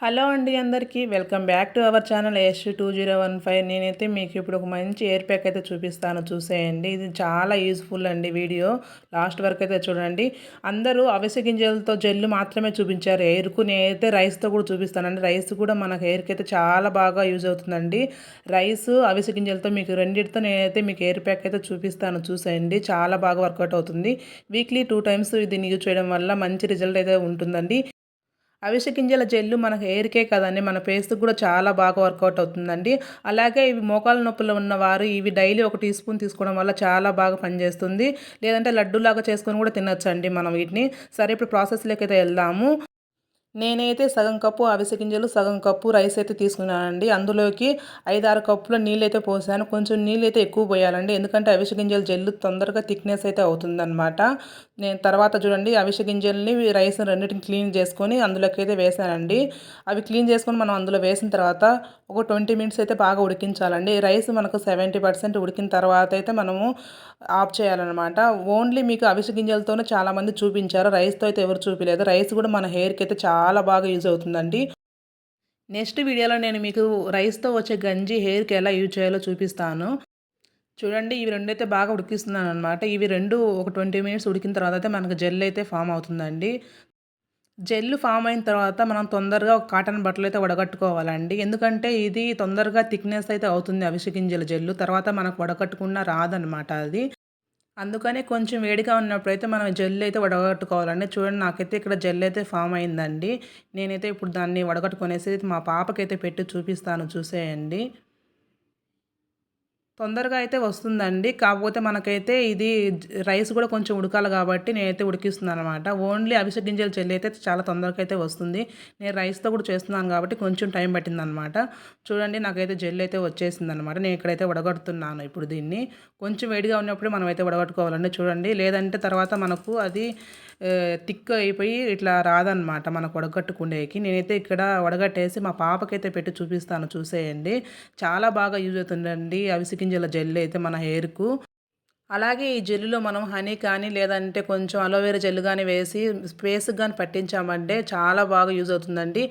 Hello అండి అందరికీ. Welcome back to our channel S two zero one five. నేనైతే మీకు ఇప్పుడు ఒక మంచి ఎయిర్ ప్యాక్ అయితే చూపిస్తాను. చూసేయండి. ఇది చాలా యూస్ఫుల్ అండి వీడియో. లాస్ట్ వరకు అయితే చూడండి. అందరూ అవిసె గింజలతో జెల్లు మాత్రమే చూపించారు. ఎయిర్కు నేనైతే రైస్తో కూడా చూపిస్తానండి రైస్ కూడా మనకు ఎయిర్కి అయితే చాలా బాగా యూజ్ అవుతుందండి. రైస్ అవిసె గింజలతో మీకు రెండింటితో నేనైతే మీకు ఎయిర్ ప్యాక్ అయితే చూపిస్తాను. చూసేయండి. చాలా బాగా వర్కౌట్ అవుతుంది. వీక్లీ టూ టైమ్స్ దీన్ని యూజ్ చేయడం వల్ల మంచి రిజల్ట్ అయితే ఉంటుందండి. అవిసె గింజల జెల్లు మనకు హెయిర్కే కదండి. మన ఫేస్కి కూడా చాలా బాగా వర్కౌట్ అవుతుందండి. అలాగే ఇవి మోకాల నొప్పులు ఉన్నవారు ఇవి డైలీ ఒక టీ స్పూన్ తీసుకోవడం వల్ల చాలా బాగా పనిచేస్తుంది. లేదంటే లడ్డూలాగా చేసుకొని కూడా తినొచ్చండి మనం వీటిని. సరే ఇప్పుడు ప్రాసెస్లోకి అయితే వెళ్దాము. నేనైతే సగం కప్పు అవిసె గింజలు సగం కప్పు రైస్ అయితే తీసుకున్నానండి. అందులోకి ఐదారు కప్పుల నీళ్ళు అయితే పోసాను. కొంచెం నీళ్ళు అయితే ఎక్కువ పోయాలండి. ఎందుకంటే అవిసె గింజలు జల్లు తొందరగా థిక్నెస్ అయితే అవుతుందన్నమాట. నేను తర్వాత చూడండి అవిసె గింజల్ని రైస్ రెండింటిని క్లీన్ చేసుకొని అందులోకి అయితే వేసానండి. అవి క్లీన్ చేసుకొని మనం అందులో వేసిన తర్వాత ఒక ట్వంటీ మినిట్స్ అయితే బాగా ఉడికించాలండి. రైస్ మనకు సెవెంటీ పర్సెంట్ ఉడికిన తర్వాత అయితే మనము ఆఫ్ చేయాలన్నమాట. ఓన్లీ మీకు అవిసె గింజలతోనే చాలామంది చూపించారు. రైస్తో అయితే ఎవరు చూపించలేదు రైస్ కూడా మన హెయిర్కి అయితే చాలా చాలా బాగా యూజ్ అవుతుందండి. నెక్స్ట్ వీడియోలో నేను మీకు రైస్తో వచ్చే గంజి హెయిర్కి ఎలా యూజ్ చేయాలో చూపిస్తాను. చూడండి ఇవి రెండు అయితే బాగా ఉడికిస్తున్నాను అనమాట ఇవి రెండు ఒక ట్వంటీ మినిట్స్ ఉడికిన తర్వాత అయితే మనకు జెల్ అయితే ఫామ్ అవుతుందండి. జెల్ ఫామ్ అయిన తర్వాత మనం తొందరగా ఒక కాటన్ బట్టలు అయితే వడగట్టుకోవాలండి. ఎందుకంటే ఇది తొందరగా థిక్నెస్ అయితే అవుతుంది అవిసె గింజల జెల్లు. తర్వాత మనకు వడగట్టుకున్న రాదనమాట అది. అందుకని కొంచెం వేడిగా ఉన్నప్పుడైతే మనం జెల్ అయితే వడగట్టుకోవాలండి. చూడండి నాకైతే ఇక్కడ జెల్ అయితే ఫామ్ అయిందండి. నేనైతే ఇప్పుడు దాన్ని వడగట్టుకునేసి మా పాపకైతే పెట్టి చూపిస్తాను చూసేయండి. తొందరగా అయితే వస్తుందండి. కాకపోతే మనకైతే ఇది రైస్ కూడా కొంచెం ఉడకాలి కాబట్టి నేనైతే ఉడికిస్తున్నాను అనమాట ఓన్లీ అవిసె గింజలు చెల్లి అయితే చాలా తొందరగా అయితే వస్తుంది. నేను రైస్తో కూడా చేస్తున్నాను కాబట్టి కొంచెం టైం పట్టిందనమాట. చూడండి నాకైతే జెల్ అయితే వచ్చేసింది అనమాట నేను ఇక్కడైతే వడగడుతున్నాను ఇప్పుడు దీన్ని. కొంచెం వేడిగా ఉన్నప్పుడు మనం అయితే వడగట్టుకోవాలండి చూడండి. లేదంటే తర్వాత మనకు అది థిక్ అయిపోయి ఇట్లా రాదనమాట మనకు వడగట్టుకునేకి. నేనైతే ఇక్కడ వడగట్టేసి మా పాపకైతే పెట్టి చూపిస్తాను చూసేయండి. చాలా బాగా యూజ్ అవుతుందండి అవిసి గింజల జెల్ అయితే మన హెయిర్కు. అలాగే ఈ జెల్లులో మనం హనీ కానీ లేదంటే కొంచెం అలోవేరా జెల్ కానీ వేసి ఫేస్కి కానీ పట్టించామంటే చాలా బాగా యూజ్ అవుతుందండి.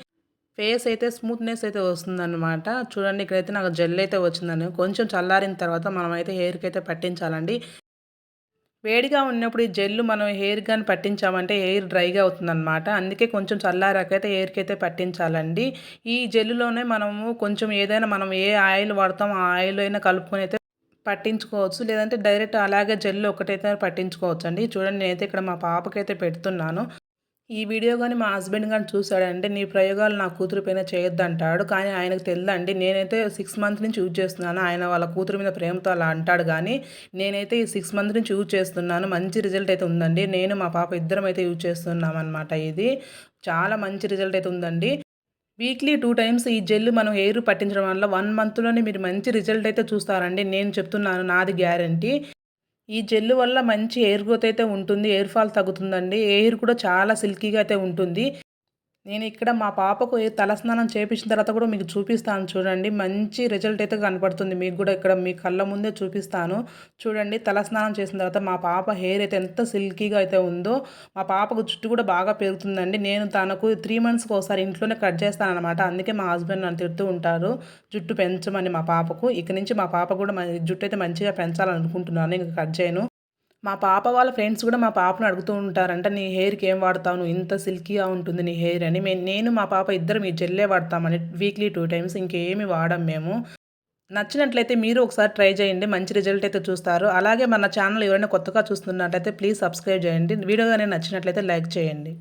ఫేస్ అయితే స్మూత్నెస్ అయితే వస్తుందన్నమాట. చూడండి ఇక్కడైతే నాకు జెల్ అయితే వచ్చిందని కొంచెం చల్లారిన తర్వాత మనం అయితే హెయిర్కి అయితే పట్టించాలండి. వేడిగా ఉన్నప్పుడు ఈ జెల్లు మనం హెయిర్ కానీ పట్టించామంటే హెయిర్ డ్రైగా అవుతుందన్నమాట. అందుకే కొంచెం చల్లారాకైతే హెయిర్కి అయితే పట్టించాలండి. ఈ జెల్లులోనే మనము కొంచెం ఏదైనా మనం ఏ ఆయిల్ వాడతాం ఆ ఆయిల్ అయినా కలుపుకొని అయితే పట్టించుకోవచ్చు. లేదంటే డైరెక్ట్ అలాగే జెల్లు ఒకటైతే పట్టించుకోవచ్చు అండి చూడండి నేనైతే ఇక్కడ మా పాపకైతే పెడుతున్నాను. ఈ వీడియో కానీ మా హస్బెండ్ కానీ చూశాడంటే నీ ప్రయోగాలు నా కూతురు పైన చేయొద్దంటాడు కానీ ఆయనకు తెలియదండి నేనైతే సిక్స్ మంత్ నుంచి యూజ్ చేస్తున్నాను. ఆయన వాళ్ళ కూతురు మీద ప్రేమతో అలా అంటాడు కానీ నేనైతే ఈ సిక్స్ మంత్ నుంచి యూజ్ చేస్తున్నాను. మంచి రిజల్ట్ అయితే ఉందండి. నేను మా పాప ఇద్దరం అయితే యూజ్ చేస్తున్నాం అనమాట ఇది. చాలా మంచి రిజల్ట్ అయితే ఉందండి. వీక్లీ టూ టైమ్స్ ఈ జెల్ మనం ఎయిర్ పట్టించడం వల్ల వన్ మంత్లోనే మీరు మంచి రిజల్ట్ అయితే చూస్తారండి. నేను చెప్తున్నాను నాది గ్యారంటీ ఈ జెల్ వల్ల మంచి ఎయిర్ గ్రోత్ అయితే ఉంటుంది ఎయిర్ ఫాల్ తగ్గుతుందండి. ఎయిర్ కూడా చాలా సిల్కీగా అయితే ఉంటుంది. నేను ఇక్కడ మా పాపకు తలస్నానం చేపించిన తర్వాత కూడా మీకు చూపిస్తాను. చూడండి మంచి రిజల్ట్ అయితే కనపడుతుంది. మీకు కూడా ఇక్కడ మీ కళ్ళ ముందే చూపిస్తాను. చూడండి తలస్నానం చేసిన తర్వాత మా పాప హెయిర్ అయితే ఎంత సిల్కీగా అయితే ఉందో మా పాపకు జుట్టు కూడా బాగా పెరుగుతుందండి. నేను తనకు త్రీ మంత్స్కి ఒకసారి ఇంట్లోనే కట్ చేస్తాను అనమాట అందుకే మా హస్బెండ్ నన్ను తిడుతూ ఉంటారు జుట్టు పెంచమని మా పాపకు. ఇక నుంచి మా పాప కూడా జుట్టు అయితే మంచిగా పెంచాలనుకుంటున్నాను. ఇంకా కట్ చేయను. మా పాప వాళ్ళ ఫ్రెండ్స్ కూడా మా పాపను అడుగుతూ ఉంటారంట నీ హెయిర్కి ఏం వాడతావు? నువ్వు ఇంత సిల్కీగా ఉంటుంది నీ హెయిర్ అని. నేను మా పాప ఇద్దరం ఈ జెల్లే వాడతామని వీక్లీ టూ టైమ్స్ ఇంకేమి వాడం మేము. నచ్చినట్లయితే మీరు ఒకసారి ట్రై చేయండి మంచి రిజల్ట్ అయితే చూస్తారు. అలాగే మన ఛానల్ ఎవరైనా కొత్తగా చూస్తున్నట్లయితే ప్లీజ్ సబ్స్క్రైబ్ చేయండి. వీడియో కానీ నచ్చినట్లయితే లైక్ చేయండి.